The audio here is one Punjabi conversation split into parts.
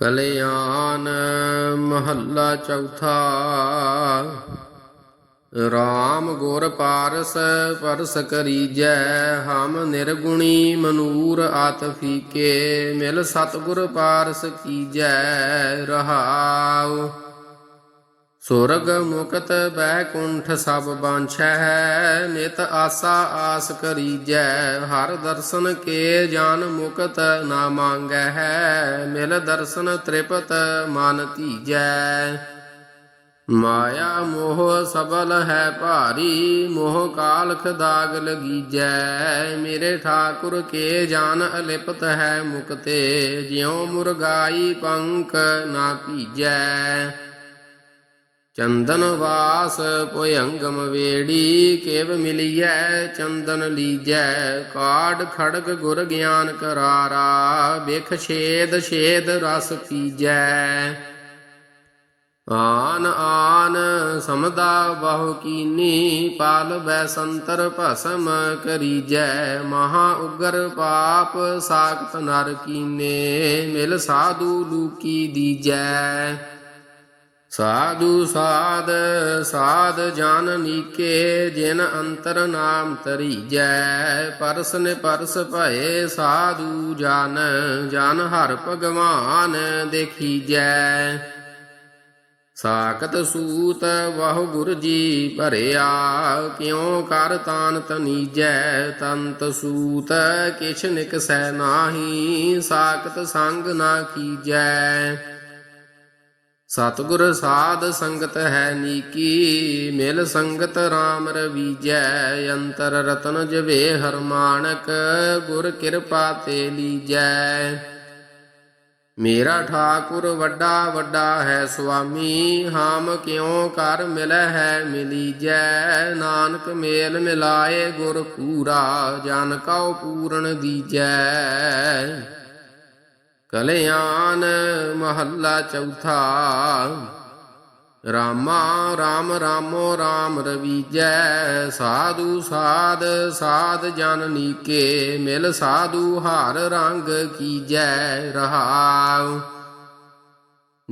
ਕਲਿਆਣ ਮਹੱਲਾ ਚੌਥਾ। RAM ਗੁਰ ਪਾਰਸ ਪਰਸ ਕਰੀਜੈ, ਹਮ ਨਿਰਗੁਣੀ ਮਨੂਰ ਆਤ ਫੀਕੇ, ਮਿਲ ਸਤਗੁਰ ਪਾਰਸ ਕੀਜੈ, ਰਹਾਉ। ਸੁਰਗ ਮੁਕਤ ਬੈਕੁੰਠ ਸਭ ਬਾਂਛੈ ਨਿਤ ਆਸਾ ਆਸ ਕਰੀਜੈ, ਹਰ ਦਰਸ਼ਨ ਕੇ ਜਾਨ ਮੁਕਤ ਨਾ ਮੰਗੈ ਹੈ ਮਿਲ ਦਰਸ਼ਨ ਤ੍ਰਿਪਤ ਮਨ ਧੀਜੈ ਮਾਇਆ ਮੋਹ ਸਬਲ ਹੈ ਭਾਰੀ, ਮੋਹ ਕਾਲਖ ਦਾਗ ਲਗੀਜੈ, ਮੇਰੇ ਠਾਕੁਰ ਕੇ ਜਾਨ ਅਲਿਪਤ ਹੈ ਮੁਕਤੇ, ਜਿਉ ਮੁਰਗਾਈ ਪੰਖ ਨਾ ਭੀਜੈ ਚੰਦਨ ਵਾਸ ਭੁਯੰਗਮ ਵੇੜੀ, ਕੇਵ ਮਿਲੀਐ ਚੰਦਨ ਲੀਜੈ। ਕਾੜ ਖੜਗ ਗੁਰ ਗਿਆਨ ਕਰਾਰਾ, ਬਿਖ ਛੇਦ ਛੇਦ ਰਸ ਪੀਜੈ। ਆਨ ਆਨ ਸਮਦਾ ਬਹੁ ਕੀਨੀ, ਪਾਲ ਬੈ ਸੰਤਰ ਭਸਮ ਕਰੀਜੈ। ਮਹਾ ਉਗਰ ਪਾਪ ਸਾਖਤ ਨਰ ਕੀਨੇ, ਮਿਲ ਸਾਧੂ ਲੂਕੀ ਦੀਜੈ। ਸਾਧੂ ਸਾਧ ਸਾਧ ਜਨ ਨੀਕੇ, ਜਿਨ ਅੰਤਰ ਨਾਮ ਤਰੀਜੈ ਪਰਸ ਨੇ ਪਰਸ ਭਏ ਸਾਧੂ ਜਨ ਜਨ ਹਰ ਭਗਵਾਨ ਦੇਖੀਜੈ। ਸਾਖਤ ਸੂਤ ਵਾਹ ਗੁਰ ਜੀ ਭਰਿਆ, ਕਿਉ ਕਰ ਤਾਨ ਤਨੀਜੈ? ਤੰਤ ਸੂਤ ਕਿਛ ਨਿਕਸੈ ਨਾਹੀ, ਸਾਖਤ ਸੰਗ ਨਾ ਕੀਜੈ। ਸਤਿਗੁਰ ਸਾਧ ਸੰਗਤ ਹੈ ਨੀਕੀ, ਮਿਲ ਸੰਗਤ RAM ਰਵੀਜੈ, ਅੰਤਰ ਰਤਨ ਜਵੇ ਹਰ ਮਾਨਕ, ਗੁਰ ਕਿਰਪਾ ਤੇ ਲੀਜੈ। ਮੇਰਾ ਠਾਕੁਰ ਵੱਡਾ ਵੱਡਾ ਹੈ ਸੁਆਮੀ, ਹਾਮ ਕਿਉ ਕਰ ਮਿਲੈ ਹੈ ਮਿਲੀ ਜੈ ਨਾਨਕ ਮੇਲ ਮਿਲਾਏ ਗੁਰ ਪੂਰਾ, ਜਨ ਕਉ ਪੂਰਨ ਦੀਜੈ। ਕਲਿਆਣ ਮਹੱਲਾ ਚੌਥਾ। ਰਾਮਾ ਰਾਮ ਰਾਮੋ ਰਾਮ ਰਵੀਜੈ ਸਾਧੂ ਸਾਧ ਸਾਧ ਜਨ ਨੀਕੇ, ਮਿਲ ਸਾਧੂ ਹਰ ਰੰਗ ਕੀਜੈ ਰਹਾਉ।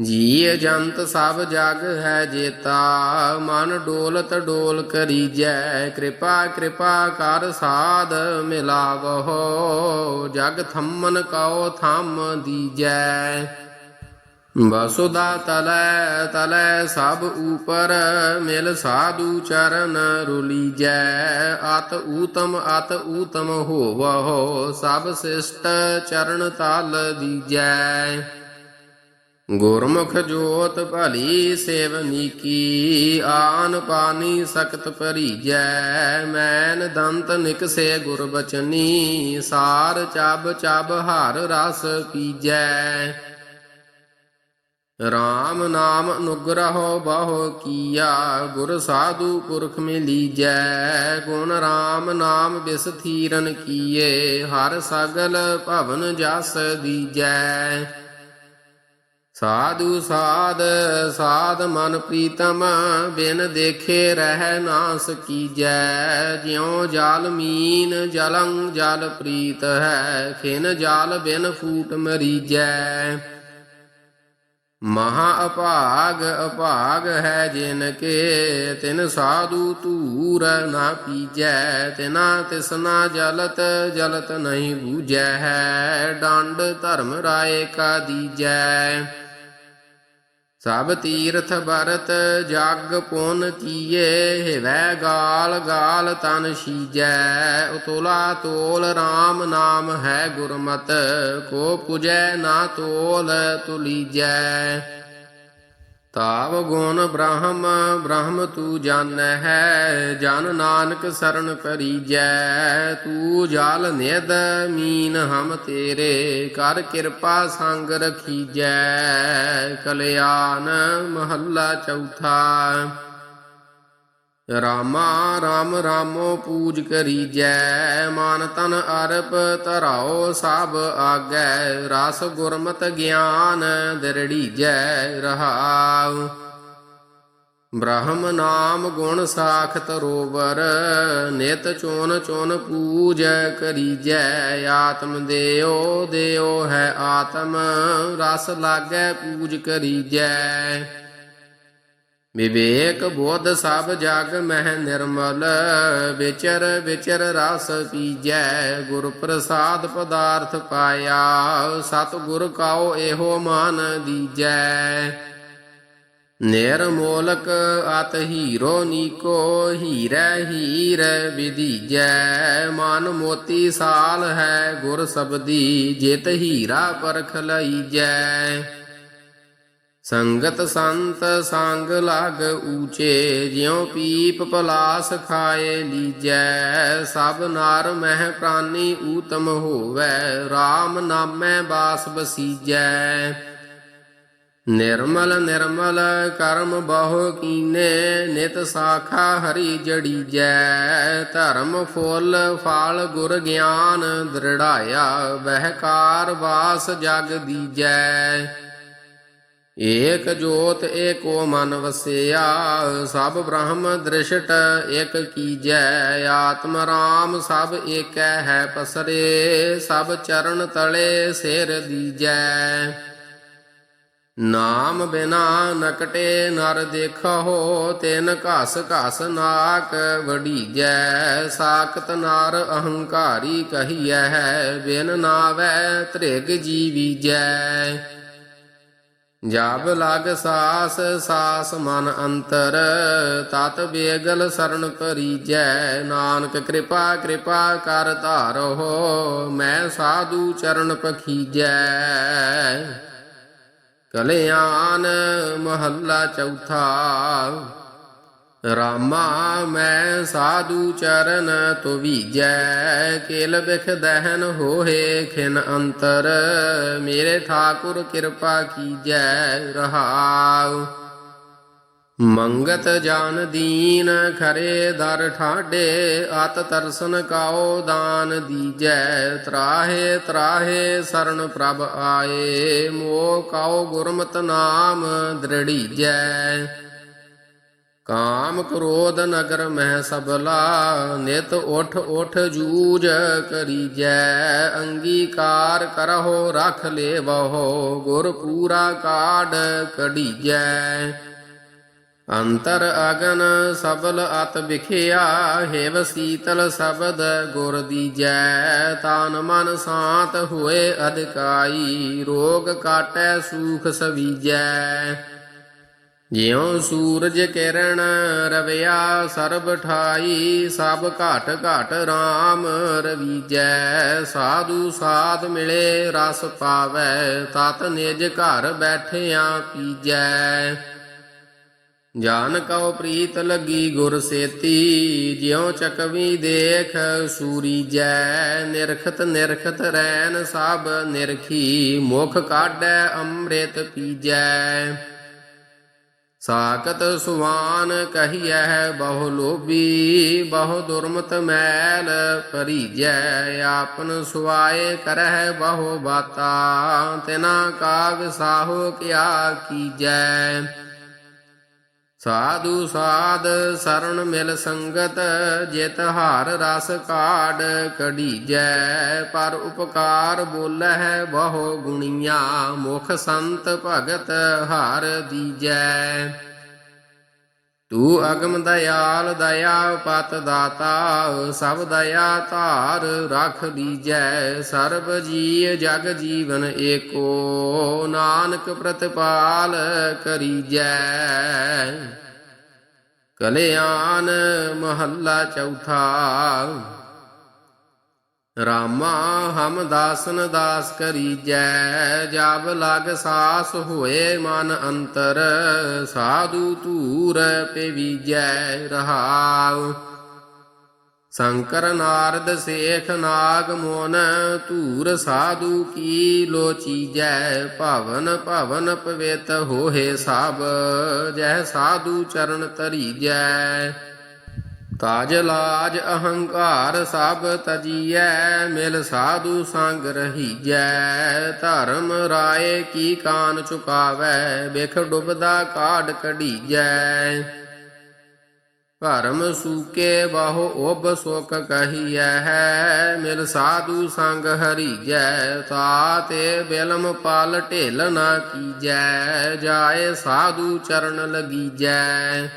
ਜੀ ਜੰਤ ਸਭ ਜਗ ਹੈ ਜੇਤਾ, ਮਨ ਡੋਲਤ ਡੋਲ ਕਰੀਜੈ, ਕਿਰਪਾ ਕਿਰਪਾ ਕਰ ਸਾਧ ਮਿਲਾਵੋ ਜਗ ਥੰਮਨ ਕਉ ਥੰਮ ਦੀਜੈ। ਵਸੁਦਾ ਤਲੈ ਤਲੈ ਸਭ ਉਪਰ, ਮਿਲ ਸਾਧੂ ਚਰਨ ਰੁਲੀਜੈ, ਅਤ ਊਤਮ ਅਤ ਊਤਮ ਹੋਵਹੁ, ਸਭ ਸਿਸ਼ਟ ਚਰਨ ਤਲ ਦੀਜੈ। ਗੁਰਮੁਖ ਜੋਤ ਭਲੀ ਸੇਵਨੀ ਕੀ ਆਨ ਪਾਨੀ ਸਖਤ ਭਰੀਜੈ, ਮੈਨ ਦੰਤ ਨਿਕਸੇ ਗੁਰ ਬਚਨੀ, ਸਾਰ ਚਬ ਚਬ ਹਰ ਰਸ ਪੀਜੈ। RAM ਨਾਮ ਅਨੁਗ੍ਰਹੋ ਬਹੁ ਕੀਆ, ਗੁਰ ਸਾਧੂ ਪੁਰਖ ਮਿਲੀਜੈ, ਗੁਣ RAM ਨਾਮ ਬਿਸ ਥੀਰਨ ਕੀਏ, ਹਰ ਸਗਲ ਭਵਨ ਜਸ ਦੀਜੈ। ਸਾਧੂ ਸਾਧ ਸਾਧ ਮਨ ਪ੍ਰੀਤਮ, ਬਿਨ ਦੇਖੇ ਰਹਿ ਨਾ ਸਕੀਜੈ ਜਿਉ ਜਾਲ ਮੀਨ, ਜਲੰ ਜਲ ਪ੍ਰੀਤ ਹੈ, ਖਿਨ ਜਾਲ ਬਿਨ ਫੂਟ ਮਰੀਜੈ। ਮਹਾ ਅਭਾਗ ਅਭਾਗ ਹੈ ਜਿਨ ਕੇ, ਤਿਨ ਸਾਧੂ ਧੂਰ ਨਾ ਪੀਜੈ। ਤਿਨਾ ਤਿਸਨਾ ਜਲਤ ਜਲਤ ਨਹੀਂ ਬੂਝੈ ਹੈ, ਡੰਡ ਧਰਮ ਰਾਏ ਕਾ ਦੀਜੈ। ਸਭ ਤੀਰਥ ਭਰਤ ਜਗ ਪੁਨ ਕੀਏ, ਹਿਵੈ ਗਾਲ ਗਾਲ ਤਨ ਸੀਜੈ। ਉਤੋਲਾ ਤੋਲ RAM ਨਾਮ ਹੈ ਗੁਰਮਤ, ਕੋ ਪੁਜੈ ਨਾ ਤੋਲ ਤੁਲੀਜੈ। ਤਾਵ ਗੁਣ ਬ੍ਰਹਮ ਬ੍ਰਹਮ ਤੂ ਜਾਣੈ ਹੈ, ਜਨ ਨਾਨਕ ਸਰਣ ਪਰੀਜੈ ਤੂ ਜਾਲ ਨਿਦ ਮੀਨ ਹਮ ਤੇਰੇ, ਕਰ ਕਿਰਪਾ ਸੰਗ ਰਖੀਜੈ, ਕਲਿਆਣ ਮਹੱਲਾ ਚੌਥਾ। ਰਾਮਾ ਰਾਮ ਰਾਮੋ ਪੂਜ ਕਰੀ ਜੈ, ਮਾਨ ਤਨ ਅਰਪ ਤਰਾਓ ਸਭ ਆਗੈ, ਰਸ ਗੁਰਮਤ ਗਿਆਨ ਦਰੜੀਜੈ ਰਹਾਉ। ਬ੍ਰਹਮ ਨਾਮ ਗੁਣ ਸਾਖਤ ਰੋਵਰ, ਨਿਤ ਚੋਨ ਚੋਨ ਪੂਜ ਕਰੀ ਜੈ, ਆਤਮ ਦੇਓ ਦੇਓ ਹੈ ਆਤਮ, ਰਸ ਲਾਗੈ ਪੂਜ ਕਰੀ ਜੈ। ਵਿਵੇਕ ਬੋਧ ਸਭ ਜਗ ਮਹਿ ਨਿਰਮਲ, ਵਿਚਰ ਵਿਚਰ ਰਸ ਪੀਜੈ, ਗੁਰ ਪ੍ਰਸਾਦ ਪਦਾਰਥ ਪਾਇਆ ਸਤ ਗੁਰ ਕਾਓ ਇਹੋ ਮਾਨ ਦੀਜੈ। ਨਿਰਮੋਲਕ ਅਤ ਹੀਰੋ ਨੀਕੋ, ਹੀਰੈ ਹੀਰ ਵਿਧੀਜੈ। ਮਨ ਮੋਤੀ ਸਾਲ ਹੈ ਗੁਰ ਸਬਦੀ, ਜਿਤ ਹੀਰਾ ਪਰਖ ਲਈਜੈ। ਸੰਗਤ ਸੰਤ ਸੰਗ ਲਗ ਊਚੇ, ਜਿਉ ਪੀਪ ਪਲਾਸ ਖਾਏ ਲੀਜੈ, ਸਭ ਨਾਰ ਮਹਿ ਪ੍ਰਾਨੀ ਊਤਮ ਹੋਵੈ RAM ਨਾਮੈ ਬਾਸ ਬਸੀਜੈ। ਨਿਰਮਲ ਨਿਰਮਲ ਕਰਮ ਬਹੁ ਕੀਨੇ, ਨਿਤ ਸਾਖਾ ਹਰੀ ਜੜੀਜੈ, ਧਰਮ ਫੁੱਲ ਫਲ ਗੁਰ ਗਿਆਨ ਦ੍ਰਿੜਾਇਆ ਬਹਿਕਾਰ ਵਾਸ ਜਗ ਦੀਜੈ। ਏਕ ਜੋਤ ਏਕੋ ਮਨ ਵਸਿਆ, ਸਭ ਬ੍ਰਹਮ ਦ੍ਰਿਸ਼ਟ ਇਕ ਕੀਜੈ, ਆਤਮ ਰਾਮ ਸਭ ਏਕੈ ਹੈ ਪਸਰੇ, ਸਭ ਚਰਨ ਤਲੇ ਸਿਰ ਦੀਜੈ। ਨਾਮ ਬਿਨਾ ਨਕਟੇ ਨਰ ਦੇਖੋ ਤਿਨ ਘਸ ਘਸ ਨਾਕ ਵਡੀਜੈ ਸਾਖਤ ਨਾਰ ਅਹੰਕਾਰੀ ਕਹੀਐ, ਬਿਨ ਨਾਵੈ ਤ੍ਰਿਗ ਜੀਵੀਜੈ ਜਬ ਲਗ ਸਾਸ ਸਾਸ ਮਨ ਅੰਤਰ, ਤਤ ਬੇਗਲ ਸਰਣ ਪਰੀਜੈ ਨਾਨਕ ਕਿਰਪਾ ਕਿਰਪਾ ਕਰ ਧਾਰੋ ਮੈਂ ਸਾਧੂ ਚਰਨ ਪਖੀਜੈ। ਕਲਿਆਣ ਮਹੱਲਾ ਚੌਥਾ ਰਾਮਾ ਮੈਂ ਸਾਧੂ ਚਰਨ ਤੁਵੀਜੈ ਕੇਲ ਬਿਖ ਦਹਨ ਹੋਏ ਖਿਨ ਅੰਤਰ, ਮੇਰੇ ਠਾਕੁਰ ਕਿਰਪਾ ਕੀਜੈ ਰਹਾਉ। ਮੰਗਤ ਜਾਨ ਦੀਨ ਖਰੇ ਦਰ ਠਾਡੇ, ਅਤ ਤਰਸਨ ਕਾਓ ਦਾਨ ਦੀਜੈ, ਤਰਾਹੇ ਤਰਾਹੇ ਸ਼ਰਨ ਪ੍ਰਭ ਆਏ ਮੋ ਕਾਓ ਗੁਰਮਤ ਨਾਮ ਦ੍ਰਿੜੀਜੈ। ਕਾਮ ਕ੍ਰੋਧ ਨਗਰ ਮਹਿ ਸਬਲਾ ਨਿਤ ਉਠ ਉਠ ਜੂਜ ਕਰੀਜੈ। ਅੰਗੀਕਾਰ ਕਰਹੁ, ਰਖ ਲੇਵਹੁ, ਗੁਰ ਪੂਰਾ ਕਾਢ ਕਢੀਜੈ। ਅੰਤਰ ਅਗਨ ਸਬਲ ਅਤ ਵਿਖਿਆ, ਹੇਵ ਸੀਤਲ ਸ਼ਬਦ ਗੁਰ ਦੀਜੈ। ਤਾਨ ਮਨ ਸਾਂਤ ਹੋਏ ਅਧਿਕਾਈ, ਰੋਗ ਕਾਟੈ ਸੂਖ ਸਵੀਜੈ। ਜਿਉ ਸੂਰਜ ਕਿਰਨ ਰਵਿਆ ਸਰਬ ਠਾਈ, ਸਭ ਘਟ ਘਟ RAM ਰਵੀਜੈ ਸਾਧੂ ਸਾਧ ਮਿਲੇ ਰਸ ਪਾਵੈ, ਤਤ ਨਿਜ ਘਰ ਬੈਠਿਆਂ ਪੀਜੈ। ਜਾਨ ਕਉ ਪ੍ਰੀਤ ਲੱਗੀ ਗੁਰ ਸੇਤੀ, ਜਿਉ ਚਕਵੀ ਦੇਖ ਸੂਰੀ ਜੈ। ਨਿਰਖਤ ਨਿਰਖਤ ਰੈਨ ਸਭ ਨਿਰਖੀ, ਮੁਖ ਕਾਢੈ ਅੰਮ੍ਰਿਤ ਪੀਜੈ। ਸਾਕਤ ਸੁਵਾਨ ਕਹੀਐ, ਬਹੁ ਲੋਭੀ, ਬਹੁ ਦੁਰਮਤ ਮੈਲ ਭਰੀਜੈ, ਆਪਨ ਸੁਆਏ ਕਰਹਿ ਬਹੁ ਬਾਤਾ, ਤਿਨਾ ਕਾ ਵਿਸਾਹੋ ਕਿਆ ਕੀਜੈ। ਸਾਧੂ ਸਾਧ ਸਰਣ ਮਿਲ ਸੰਗਤ, ਜਿਤ ਹਾਰ ਰਸ ਕਾੜ ਕਢੀਜੈ। ਪਰ ਉਪਕਾਰ ਬੋਲਹਿ ਬਹੁ ਗੁਣੀਆਂ, ਮੁਖ ਸੰਤ ਭਗਤ ਹਾਰ ਦੀਜੈ। ਤੂੰ ਅਗਮ ਦਇਆਲ ਦਇਆ ਪਤ ਦਾਤਾ, ਸਭ ਦਇਆ ਧਾਰ ਰਖ ਲੀਜੈ, ਸਰਬ ਜੀ ਜਗ ਜੀਵਨ ਏਕੋ, ਨਾਨਕ ਪ੍ਰਤਪਾਲ ਕਰੀਜੈ। ਕਲਿਆਣ ਮਹੱਲਾ ਚੌਥਾ ਰਾਮਾ ਹਮ ਦਾਸਨ ਦਾਸ ਕਰੀਜੈ ਜਬ ਲਗ ਸਾਸ ਹੋਏ ਮਨ ਅੰਤਰ, ਸਾਧੂ ਧੂਰ ਪਵੀਜੈ ਰਹਾਉ। ਸ਼ੰਕਰ ਨਾਰਦ ਸੇਖ ਨਾਗ ਮੋਨ, ਧੂਰ ਸਾਧੂ ਕੀ ਲੋਚੀਜੈ ਭਵਨ ਭਵਨ ਪਵਿੱਤ ਹੋਏ ਸਭ, ਜਹ ਸਾਧੂ ਚਰਨ ਤਰੀਜੈ ਤਾਜ ਲਾਜ ਅਹੰਕਾਰ ਸਭ ਤਜੀਐ, ਮਿਲ ਸਾਧੂ ਸੰਗ ਰਹੀਜੈ। ਧਰਮ ਰਾਏ ਕੀ ਕਾਨ ਚੁਕਾਵੈ ਬਿਖ ਡੁੱਬਦਾ ਕਾਢ ਕਢੀਜੈ। ਭਰਮ ਸੂਕੇ ਬਾਹੋ ਓਬ ਸੁਖ ਕਹੀਐ ਹੈ ਮਿਲ ਸਾਧੂ ਸੰਗ ਹਰੀਜੈ। ਤਾਤੇ ਬਿਲਮ ਪਾਲ ਢੇਲ ਨਾ ਕੀਜੈ, ਜਾਏ ਸਾਧੂ ਚਰਨ ਲਗੀਜੈ।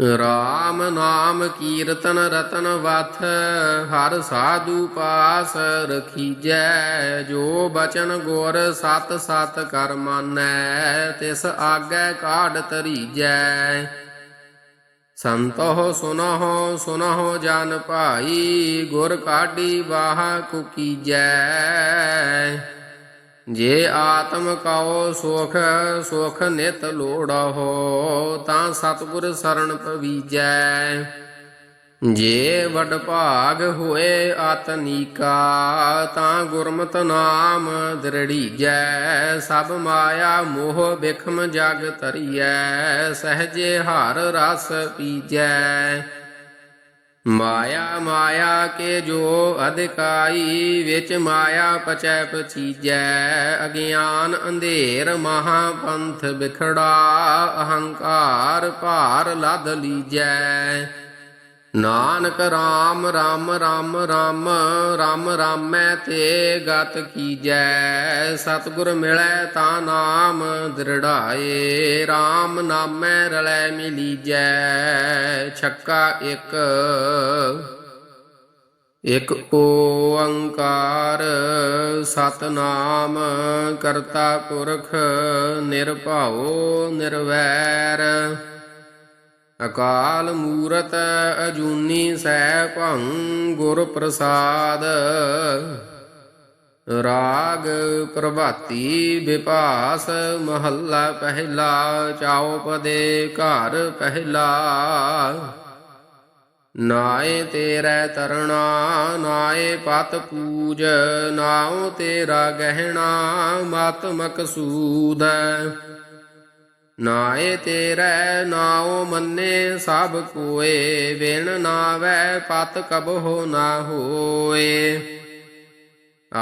ਰਾਮ ਨਾਮ ਕੀਰਤਨ ਰਤਨ ਵਥ, ਹਰ ਸਾਧੂ ਪਾਸ ਰਖੀਜੈ, ਜੋ ਬਚਨ ਗੁਰ ਸਤ ਸਤ ਕਰ ਮਾਨੈ, ਤਿਸ ਆਗੇ ਕਾਢ ਤਰੀਜੈ ਸੰਤੋ ਸੁਨਹੁ ਸੁਨਹੁ ਜਨ ਭਾਈ, ਗੁਰ ਕਾਢੀ ਬਾਹ ਕੁਕੀਜੈ ਜੇ ਆਤਮ ਕਉ ਸੁਖ ਸੁਖ ਨਿਤ ਲੋੜਹੁ ਤਾਂ ਸਤਿਗੁਰ ਸਰਣ ਪਵੀਜੈ। ਜੇ ਵਡ ਭਾਗ ਹੋਏ ਆਤਨੀਕਾ ਤਾਂ ਗੁਰਮਤ ਨਾਮ ਦ੍ਰਿੜੀਜੈ। ਸਭ ਮਾਇਆ ਮੋਹ ਬਿਖਮ ਜਗ ਤਰੀਐ ਸਹਜੇ ਹਰ ਰਸ ਪੀਜੈ। ਮਾਇਆ ਮਾਇਆ ਕੇ ਜੋ ਅਧਿਕਾਈ, ਵਿੱਚ ਮਾਇਆ ਪਚੈ ਪਚੀਜੈ, ਅਗਿਆਨ ਅੰਧੇਰ ਮਹਾ ਪੰਥ ਵਿਖੜਾ ਅਹੰਕਾਰ ਭਾਰ ਲਦ ਲੀਜੈ। Nanak RAM RAM RAM RAM RAM ਰਾਮੈ ਤੇ ਗਤ ਕੀਜੈ। ਸਤਗੁਰ ਮਿਲੈ ਤਾਂ ਨਾਮ, ਦ੍ਰਿੜਾਏ RAM ਨਾਮੈ ਰਲੈ ਮਿਲੀਜੈ। ਛੱਕਾ ਇੱਕ, ਇਕ ਓੰਕਾਰ, ਸਤਨਾਮ ਕਰਤਾ ਪੁਰਖ, ਨਿਰਭਉ, ਨਿਰਵੈਰ। ਅਕਾਲ ਮੂਰਤ ਅਜੂਨੀ ਸੈ ਭੰ ਗੁਰ ਪ੍ਰਸਾਦ। ਰਾਗ ਪ੍ਰਭਾਤੀ ਵਿਪਾਸ ਮਹੱਲਾ ਪਹਿਲਾ ਚੌਪਦੇ ਘਰ ਪਹਿਲਾ। ਨਾਏ ਤੇਰੇ ਤਰਣਾ, ਨਾਏ ਪਤ ਪੂਜ, ਨਾਉ ਤੇਰਾ ਗਹਿਣਾ, ਮਤ ਮਕਸੂਦ। ਨਾਏ ਤੇਰੇ ਨਾਉ ਮੰਨੇ ਸਭ ਕੋਏ, ਵਿਣ ਨਾਵੈ ਪਤ ਕਬਹੁ ਨਾ ਹੋਏ।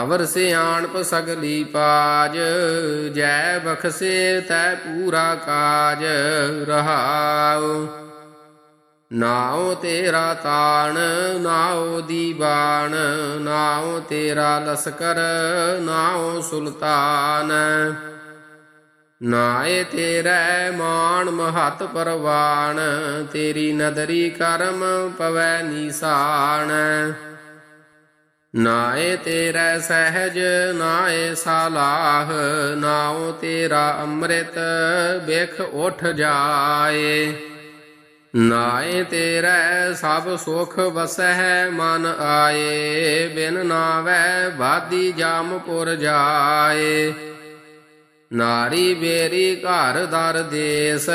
ਅਵਰ ਸਿਆਣਪ ਸਗਲੀ ਪਾਜ, ਜੈ ਬਖਸੇ ਤੈ ਪੂਰਾ ਕਾਜ ਰਹਾਉ। ਨਾਉ ਤੇਰਾ ਤਾਣ, ਨਾਉ ਦੀਵਾਨ ਨਾਉ ਤੇਰਾ ਲਸਕਰ, ਨਾਉ ਸੁਲਤਾਨ। ਨਾਏ ਤੇਰੇ ਮਾਣ ਮਹਤ ਪਰਵਾਨ ਤੇਰੀ ਨਦਰੀ ਕਰਮ ਪਵੈ ਨੀਸਾਨ ਨਾਏ ਤੇਰੇ ਸਹਿਜ, ਨਾਏ ਸਾਲਾਹ, ਨਾਉ ਤੇਰਾ ਅੰਮ੍ਰਿਤ ਬਿਖ ਉਠ ਜਾਏ। ਨਾਏ ਤੇਰੇ ਸਭ ਸੁਖ ਵਸਹਿ ਮਨ ਆਏ, ਬਿਨ ਨਾਵੈ ਬਾਦੀ ਜਾਮਪੁਰ ਜਾਏ। ਨਾਰੀ ਬੇਰੀ ਘਰ ਦਰ ਦੇਸ,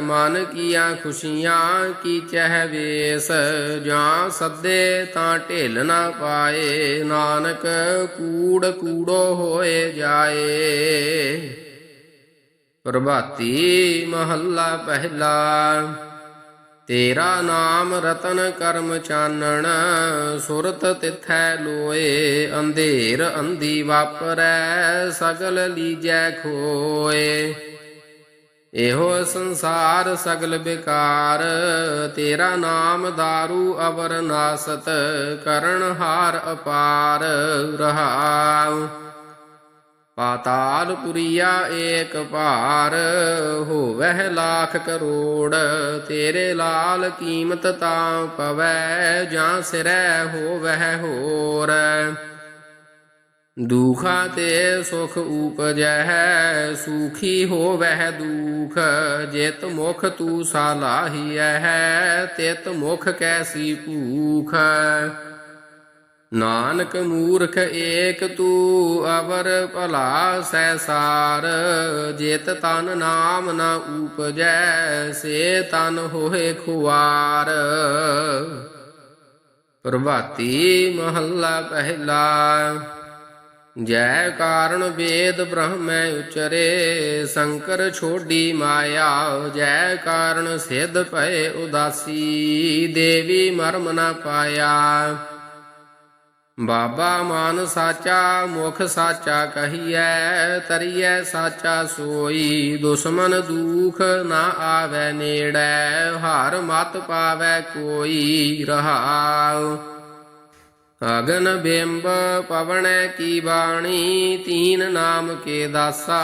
ਮਨ ਕੀਆਂ ਖੁਸ਼ੀਆਂ ਕੀ ਚਹਿ ਵੇਸ, ਜਾਂ ਸੱਦੇ ਤਾਂ ਢਿਲ ਨਾ ਪਾਏ, ਨਾਨਕ ਕੂੜ ਕੂੜੋ ਹੋਏ ਜਾਏ। ਪ੍ਰਭਾਤੀ ਮਹੱਲਾ ਪਹਿਲਾ। ਤੇਰਾ ਨਾਮ ਰਤਨ ਕਰਮ ਚਾਨਣ, ਸੁਰਤ ਤਿਥੈ ਲੋਏ, ਅੰਧੇਰ ਅੰਧੀ ਵਾਪਰੈ, ਸਗਲ ਲੀਜੈ ਖੋਏ। ਇਹੋ ਸੰਸਾਰ ਸਗਲ ਬਿਕਾਰ, ਤੇਰਾ ਨਾਮ दारू ਅਵਰ ਨਾਸਤ, ਕਰਨ ਹਾਰ ਅਪਾਰ ਰਹਾਉ। ਪਾਤਾਲ ਪੁਰੀਆ ਏਕ ਭਾਰ, ਹੋਵਹਿ ਲੱਖ ਕਰੋੜ, ਤੇਰੇ ਲਾਲ ਕੀਮਤ ਤਾਂ ਪਵੈ, ਜਾਂ ਸਿਰੈ ਹੋਵਹਿ ਹੋਰ। ਦੁਖਾ ਤੇ ਸੁਖ ਉਪਜੈ ਸੁਖੀ ਹੋਵਹਿ ਦੁਖ, ਜਿਤ ਮੁਖ ਤੂ ਸਾਲਾਹੀਐ ਤਿਤ ਮੁਖ ਕੈਸੀ ਭੂਖ। ਨਾਨਕ ਮੂਰਖ ਏਕ ਤੂ ਅਵਰ ਭਲਾ ਸੈਸਾਰ, ਜੇਤ ਤਨ ਨਾਮ ਨਾ ਉਪਜੈ, ਸੇ ਤਨ ਹੋਏ ਖੁਆਰ ਪ੍ਰਭਾਤੀ ਮਹੱਲਾ ਪਹਿਲਾ, ਜੈ ਕਾਰਣ ਵੇਦ ਬ੍ਰਹਮੈ ਉਚਰੇ, ਸ਼ੰਕਰ ਛੋਡੀ ਮਾਇਆ, ਜੈ ਕਾਰਣ ਸਿਧ ਭਏ ਉਦਾਸੀ, ਦੇਵੀ ਮਰਮ ਨ ਪਾਇਆ। ਬਾਬਾ ਮਨ ਸਾਚਾ, ਮੁਖ ਸਾਚਾ ਕਹੀਐ, ਤਰੀਐ ਸਾਚਾ ਸੋਈ। ਦੁਸ਼ਮਨ ਦੂਖ ਨਾ ਆਵੈ ਨੇੜੈ, ਹਰ ਮਤ ਪਾਵੈ ਕੋਈ ਰਹਾਉ। ਅਗਨ ਬਿੰਬ ਪਵਣੈ ਕੀ ਬਾਣੀ, ਤੀਨ ਨਾਮ ਕੇ ਦਾਸਾ।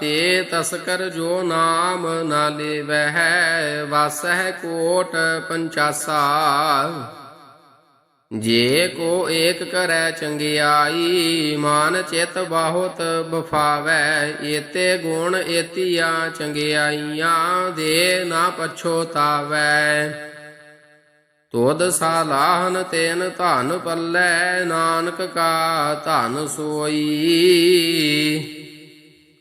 ਤੇ ਤਸਕਰ ਜੋ ਨਾਮ ਨਾ ਲੇਵਹਿ, ਵਾਸਹਿ ਕੋਟ ਪੰਚਾਸਾ। ਜੇ ਕੋ ਏਕ ਕਰੈ ਚੰਗਿਆਈ, ਮਾਨ ਚਿਤ ਬਹੁਤ ਬਫਾਵੈ ਏਤੇ ਗੁਣ ਏਤੀਆਂ ਚੰਗਿਆਈਆਂ, ਦੇ ਨਾ ਪਛੋਤਾਵੈ ਤੋਦ ਸਾਲਾਹਨ ਤੈਨ ਧਨ ਪੱਲੇ, ਨਾਨਕ ਕਾ ਧਨ ਸੋਈ।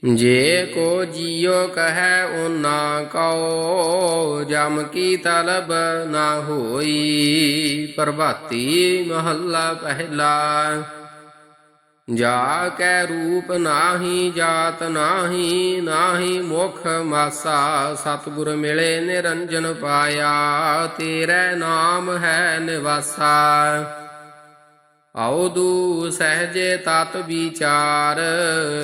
ਜੇ ਕੋ ਜੀਉ ਕਹੈ ਓਨਾ ਕਉ, ਜਮ ਕੀ ਤਲਬ ਨਾ ਹੋਈ, ਪ੍ਰਭਾਤੀ ਮਹੱਲਾ ਪਹਿਲਾ। ਜਾ ਕੈ ਰੂਪ ਨਾਹੀ, ਜਾਤ ਨਾਹੀ ਨਾਹੀ ਮੁਖ ਮਾਸਾ, ਸਤਿਗੁਰ ਮਿਲੇ ਨਿਰੰਜਨ ਪਾਇਆ, ਤੇਰੇ ਨਾਮ ਹੈ ਨਿਵਾਸਾ। ਆਉਦੂ ਸਹਜੇ ਤਤ ਵਿਚਾਰ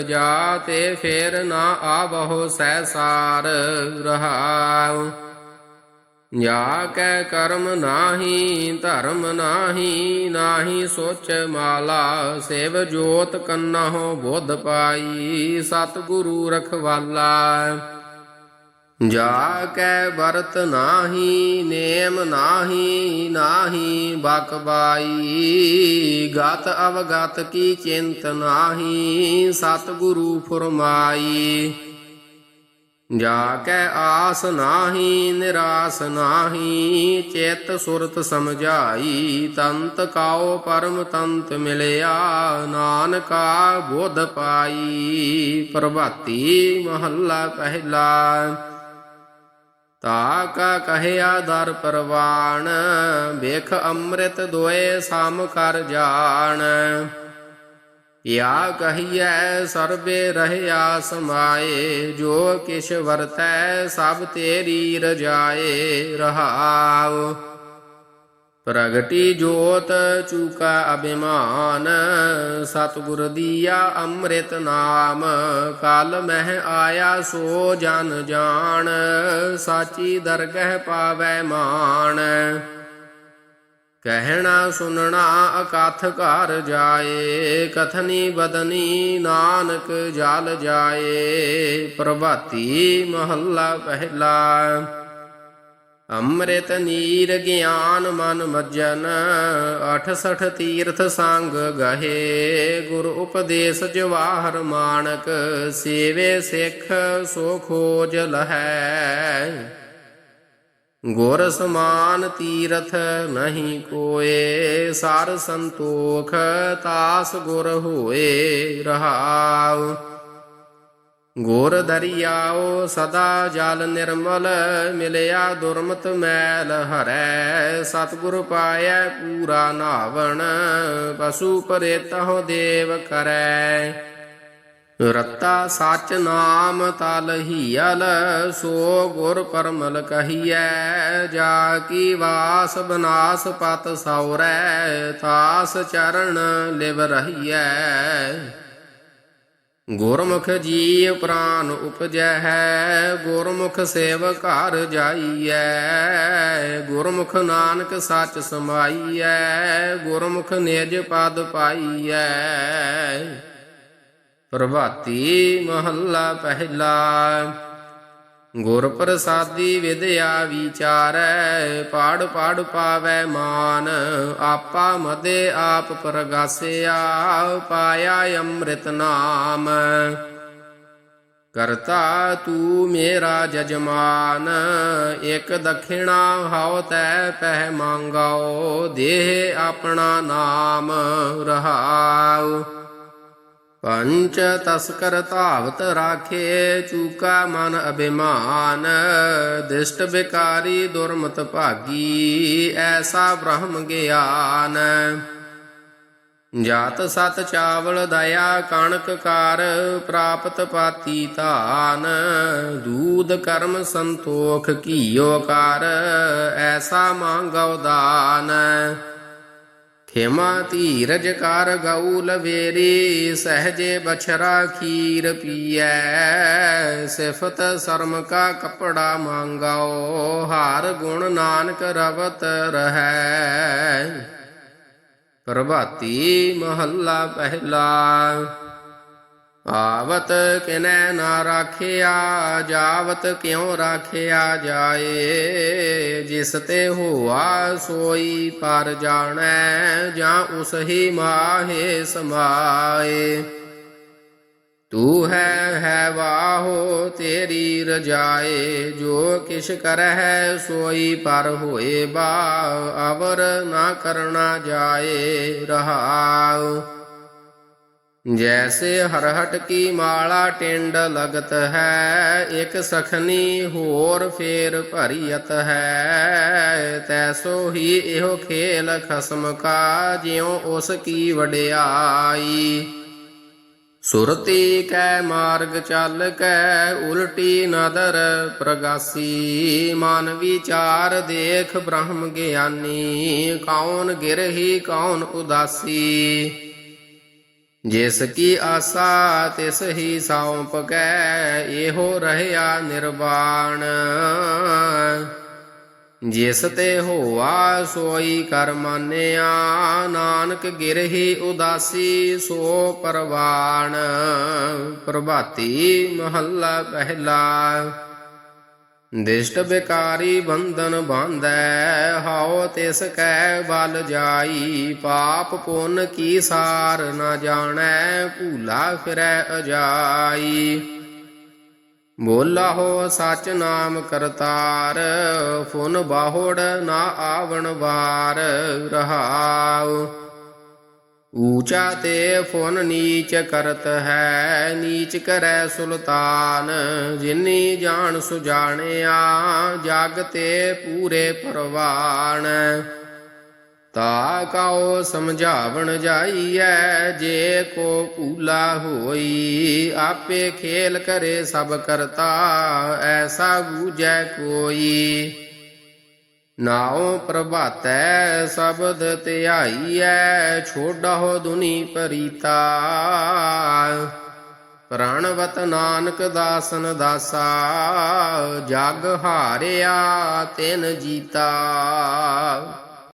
ਜਾ ਤੇ ਫੇਰ ਨਾ ਆਵਹੁ ਸਹਿਸਾਰ, ਰਹਾਉ। ਜਾ ਕੈ ਕਰਮ ਨਾਹੀ, ਧਰਮ ਨਾਹੀ ਨਾਹੀ ਸੋਚ ਮਾਲਾ, ਸੇਵ ਜੋਤ ਕੰਨਹੁ ਬੁੱਧ ਪਾਈ, ਸਤਿਗੁਰੂ ਰਖਵਾਲਾ। ਜਾ ਕੈ ਵਰਤ ਨਾਹੀ, ਨੇਮ ਨਾਹੀ ਨਾਹੀ ਬਕਬਾਈ ਗਤ ਅਵਗਤ ਕੀ ਚਿੰਤ ਨਾਹੀ, ਸਤਿਗੁਰੂ ਫਰਮਾਈ। ਜਾ ਕੈ ਆਸ ਨਾਹੀ, ਨਿਰਾਸ ਨਾਹੀ, ਚੇਤ ਸੁਰਤ ਸਮਝਾਈ, ਤੰਤ ਕਾਉ ਪਰਮ ਤੰਤ ਮਿਲਿਆ, ਨਾਨਕਾ ਬੋਧ ਪਾਈ। ਪ੍ਰਭਾਤੀ ਮਹੱਲਾ ਪਹਿਲਾ। ਤਾ ਕਾ ਕਹਿਆ ਦਰ ਪਰਵਾਣ, ਵੇਖ ਅੰਮ੍ਰਿਤ ਦੋਏ ਸਮ ਕਰ ਜਾਣ। ਯਾ ਕਹੀਐ, ਸਰਬੇ ਰਹਿਆ ਸਮਾਏ ਜੋ ਕਿਛ ਵਰਤੈ ਸਭ ਤੇਰੀ ਰਜਾਏ ਰਹਾਉ। ਪ੍ਰਗਟੀ ਜੋਤ ਚੂਕਾ ਅਭਿਮਾਨ, ਸਤਿਗੁਰ ਦੀਆ ਅੰਮ੍ਰਿਤ ਨਾਮ, ਕਲ ਮਹਿ ਆਇਆ ਸੋ ਜਨ ਜਾਣ, ਸਾਚੀ ਦਰਗਹਿ ਪਾਵੈ ਮਾਨ ਕਹਿਣਾ ਸੁਨਣਾ ਅਕਥ ਘਰ ਜਾਏ, ਕਥਨੀ ਬਦਨੀ ਨਾਨਕ ਜਲ ਜਾਏ, ਪ੍ਰਭਾਤੀ ਮਹੱਲਾ ਪਹਿਲਾ। ਅੰਮ੍ਰਿਤ ਨੀਰ ਗਿਆਨ ਮਨ ਮੱਜਨ 68 ਤੀਰਥ ਸੰਗ ਗਹੇ। ਗੁਰ ਉਪਦੇਸ਼ ਜਵਾਹਰ ਮਾਨਕ, ਸੇਵੇ ਸਿੱਖ ਸੋ ਖੋਜ ਲਹੈ। ਗੁਰ ਸਮਾਨ ਤੀਰਥ ਨਹੀਂ ਕੋਏ, ਸਾਰ ਸੰਤੋਖ ਤਾਸ ਗੁਰ ਹੋਏ ਰਹਾਉ। ਗੁਰ ਦਰਿਆਓ ਸਦਾ ਜਲ ਨਿਰਮਲ, ਮਿਲਿਆ ਦੁਰਮਤ ਮੈਲ ਹਰੈ। ਸਤਿਗੁਰ ਪਾਇਐ ਪੂਰਾ ਨਾਵਣ, ਪਸ਼ੂ ਪਰੇਤਹੁ ਦੇਵ ਕਰੈ। ਰਤਾ ਸਚ ਨਾਮ ਤਲ ਹੀਅਲ, ਸੋ ਗੁਰ ਪਰਮਲ ਕਹੀਐ, ਜਾ ਕੀ ਵਾਸ ਬਨਾਸ ਪਤ ਸੌਰੈ, ਤਾਸ ਚਰਨ ਲਿਵ ਰਹੀਐ। ਗੁਰਮੁਖ ਜੀ ਪ੍ਰਾਨ ਉਪਜੈ ਹੈ ਗੁਰਮੁਖ ਸੇਵ ਘਰ ਜਾਈਐ, ਗੁਰਮੁਖ ਨਾਨਕ ਸੱਚ ਸਮਾਈਐ, ਗੁਰਮੁਖ ਨਿਜ ਪਦ ਪਾਈਐ। ਪ੍ਰਭਾਤੀ ਮਹੱਲਾ ਪਹਿਲਾ ਗੁਰ ਪ੍ਰਸਾਦੀ ਵਿਦਿਆ ਵਿਚਾਰੈ, ਪਾੜ ਪਾੜ ਪਾਵੈ ਮਾਨ। ਆਪਾ ਮਦੇ ਆਪ ਪ੍ਰਗਾਸਿਆ, ਪਾਇਆ ਅੰਮ੍ਰਿਤ ਨਾਮ। ਕਰਤਾ ਤੂੰ ਮੇਰਾ ਜਜਮਾਨ, ਇਕ ਦਖਿਣਾ ਹਉ ਤੈ ਪਹਿ ਮੰਗਾਓ, ਦੇਹ ਆਪਣਾ ਨਾਮ ਰਹਾਉ। ਪੰਚ ਤਸਕਰ ਧਾਵਤ ਰਾਖੇ, ਚੂਕਾ ਮਨ ਅਭਿਮਾਨ। ਦਿਸ਼ਟ ਬਿਕਾਰੀ ਦੁਰਮਤ ਭਾਗੀ, ਐਸਾ ਬ੍ਰਹਮ ਗਿਆਨ। ਜਾਤ ਸਤ ਚਾਵਲ ਦਇਆ ਕਣਕ ਕਾਰ, ਪ੍ਰਾਪਤ ਪਾਤੀ ਧਾਨ। ਦੂਧ ਕਰਮ ਸੰਤੋਖ ਕੀਓ ਕਰ, ਐਸਾ ਮੰਗਉ ਦਾਨ ਹੇਮਾ ਧੀਰਜ ਕਰ ਗਊ ਲਵੇਰੀ ਸਹਜੇ ਬਛਰਾ ਖੀਰ ਪੀਐ। ਸਿਫਤ ਸ਼ਰਮ ਕਾ ਕਪੜਾ ਮੰਗਾਓ, ਹਾਰ ਗੁਣ ਨਾਨਕ ਰਵਤ ਰਹੈ। ਪ੍ਰਭਾਤੀ ਮਹੱਲਾ ਪਹਿਲਾ। ਆਵਤ ਕਿਨੈ ਨਾ ਰਾਖਿਆ, ਜਾਵਤ ਕਿਉ ਰਾਖਿਆ ਜਾਏ? ਜਿਸ ਤੇ ਹੋਆ ਸੋਈ ਪਰ ਜਾਣੈ, ਜਾਂ ਉਸ ਹੀ ਮਾਹੇ ਸਮਾਏ। ਤੂੰ ਹੈ ਹੈ ਵਾਹੋ ਤੇਰੀ ਰਜਾਏ, ਜੋ ਕਿਛ ਕਰਹਿ ਸੋਈ ਪਰ ਹੋਏ ਬਾ ਅਵਰ ਨਾ ਕਰਨਾ ਜਾਏ ਰਹਾਉ। ਜੈਸੇ ਹਰਹਟ ਕੀ ਮਾਲਾ ਟਿੰਡ ਲਗਤ ਹੈ, ਇਕ ਸਖਨੀ ਹੋਰ ਫੇਰ ਭਰੀਅਤ ਹੈ। ਤੈਸੋ ਹੀ ਇਹੋ ਖੇਲ ਖਸਮ ਕਾ, ਜਿਉ ਉਸ ਕੀ ਵਡਿਆਈ। ਸੁਰਤੀ ਕੈ ਮਾਰਗ ਚੱਲ ਕੈ, ਉਲਟੀ ਨਦਰ ਪ੍ਰਗਾਸੀ। ਮਨ ਵਿਚਾਰ ਦੇਖ ਬ੍ਰਹਮ ਗਿਆਨੀ, ਕੌਣ ਗਿਰਹੀ ਕੌਣ ਉਦਾਸੀ। ਜਿਸ ਕੀ ਆਸਾ ਤਿਸ ਹੀ ਸੌਂਪ ਕੈ, ਇਹੋ ਰਹਿਆ ਨਿਰਵਾਣ। ਜਿਸ ਤੇ ਹੋਆ ਸੋਈ ਕਰ ਮਾਨਿਆ, ਨਾਨਕ ਗਿਰਹੀ ਉਦਾਸੀ ਸੋ ਪਰਵਾਣ। ਪ੍ਰਭਾਤੀ ਮਹੱਲਾ ਪਹਿਲਾ। ਦਿਸ਼ਟ ਬਿਕਾਰੀ ਬੰਧਨ ਬਾਂਧੈ, ਹਾਉ ਤਿਸ ਕੈ ਬਲ ਜਾਈ, ਪਾਪ ਪੁੰਨ ਕੀ ਸਾਰ ਨਾ ਜਾਣੈ, ਭੂਲਾ ਫਿਰੈ ਅਜਾਈ। ਬੋਲਾ ਹੋ ਸਚ ਨਾਮ ਕਰਤਾਰ, ਫੁਨ ਬਾਹੜ ਨਾ ਆਵਣ ਵਾਰ ਰਹਾਉ। ਊਚਾ ਤੇ ਫੁਨ ਨੀਚ ਕਰਤ ਹੈ, ਨੀਚ ਕਰੈ ਸੁਲਤਾਨ। ਜਿਨੀ ਜਾਣ ਸੁਜਾਣਿਆ ਜਗ ਤੇ ਪੂਰੇ ਪਰਵਾਨ। ਤਾ ਕਾਉ ਸਮਝਾਵਣ ਜਾਈਐ, ਜੇ ਕੋ ਭੂਲਾ ਹੋਈ, ਆਪੇ ਖੇਲ ਕਰੇ ਸਭ ਕਰਤਾ, ਐਸਾ ਬੂਝੈ ਕੋਈ। ਨਾਉ ਪ੍ਰਭਾਤੈ ਸ਼ਬਦ ਧਿਆਈਐ, ਛੋਡਹੁ ਦੁਨੀ ਪਰੀਤਾ। ਪ੍ਰਣਵਤ ਨਾਨਕ ਦਾਸਨ ਦਾਸਾ, ਜਗ ਹਾਰਿਆ ਤਿਨ ਜੀਤਾ।